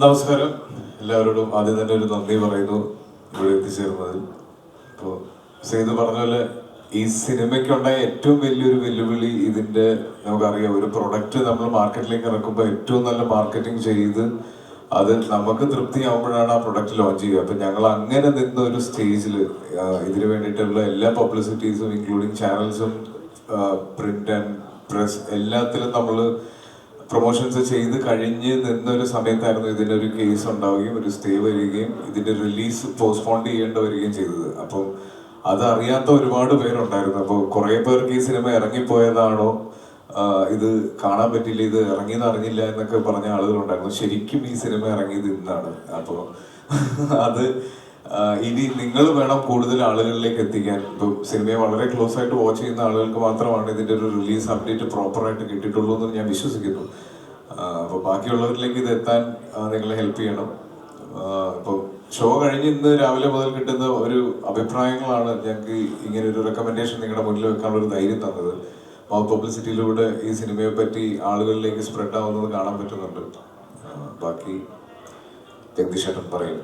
നമസ്കാരം. എല്ലാവരോടും ആദ്യം തന്നെ ഒരു നന്ദി പറയുന്നു ഇവിടെ എത്തിച്ചേർന്നതിൽ ഇപ്പോൾ സേതു പറഞ്ഞ പോലെ ഈ സിനിമയ്ക്കുണ്ടായ ഏറ്റവും വലിയൊരു വെല്ലുവിളി ഇതിന്റെ നമുക്കറിയാം ഒരു പ്രൊഡക്റ്റ് നമ്മൾ മാർക്കറ്റിലേക്ക് ഇറക്കുമ്പോൾ ഏറ്റവും നല്ല മാർക്കറ്റിംഗ് ചെയ്ത് അത് നമുക്ക് തൃപ്തിയാവുമ്പോഴാണ് ആ പ്രൊഡക്റ്റ് ലോഞ്ച് ചെയ്യുക. അപ്പം ഞങ്ങൾ അങ്ങനെ നിന്ന ഒരു സ്റ്റേജിൽ ഇതിനു വേണ്ടിയിട്ടുള്ള എല്ലാ പബ്ലിസിറ്റീസും ഇൻക്ലൂഡിങ് ചാനൽസും പ്രിന്റ് ആൻഡ് പ്രസ് എല്ലാത്തിലും നമ്മൾ പ്രൊമോഷൻസ് ചെയ്ത് കഴിഞ്ഞ് നിന്നൊരു സമയത്തായിരുന്നു ഇതിന്റെ ഒരു കേസ് ഉണ്ടാവുകയും ഒരു സ്റ്റേ വരികയും ഇതിന്റെ റിലീസ് പോസ്റ്റ്പോൺ ചെയ്യേണ്ട വരികയും ചെയ്തത്. അപ്പം അത് അറിയാത്ത ഒരുപാട് പേരുണ്ടായിരുന്നു. അപ്പോൾ കുറെ പേർക്ക് ഈ സിനിമ ഇറങ്ങിപ്പോയതാണോ? ഇത് കാണാൻ പറ്റില്ല ഇത് ഇറങ്ങിയെന്ന് അറിഞ്ഞില്ല എന്നൊക്കെ പറഞ്ഞ ആളുകളുണ്ടായിരുന്നു. ശരിക്കും ഈ സിനിമ ഇറങ്ങിയത് ഇന്നാണ്. അപ്പോൾ അത് ഇനി നിങ്ങൾ വേണം കൂടുതൽ ആളുകളിലേക്ക് എത്തിക്കാൻ. ഇപ്പൊ സിനിമയെ വളരെ ക്ലോസ് ആയിട്ട് വാച്ച് ചെയ്യുന്ന ആളുകൾക്ക് മാത്രമാണ് ഇതിന്റെ ഒരു റിലീസ് അപ്ഡേറ്റ് പ്രോപ്പർ ആയിട്ട് കിട്ടിയിട്ടുള്ളൂ എന്ന് ഞാൻ വിശ്വസിക്കുന്നു. അപ്പോൾ അപ്പൊ ബാക്കിയുള്ളവരിലേക്ക് ഇത് എത്താൻ നിങ്ങൾ ഹെൽപ്പ് ചെയ്യണം. ഇപ്പോൾ ഷോ കഴിഞ്ഞ് ഇന്ന് രാവിലെ മുതൽ കിട്ടുന്ന ഒരു അഭിപ്രായങ്ങളാണ് ഞങ്ങൾക്ക് ഇങ്ങനെ ഒരു റെക്കമെൻഡേഷൻ നിങ്ങളുടെ മുന്നിൽ വെക്കാനുള്ള ഒരു ധൈര്യം തന്നത്. മൗത്ത് പബ്ലിസിറ്റിയിലൂടെ ഈ സിനിമയെ പറ്റി ആളുകളിലേക്ക് സ്പ്രെഡ് ആവുന്നത് കാണാൻ പറ്റുന്നുണ്ട്. ബാക്കി ജഗദീഷ് ഏട്ടൻ പറയും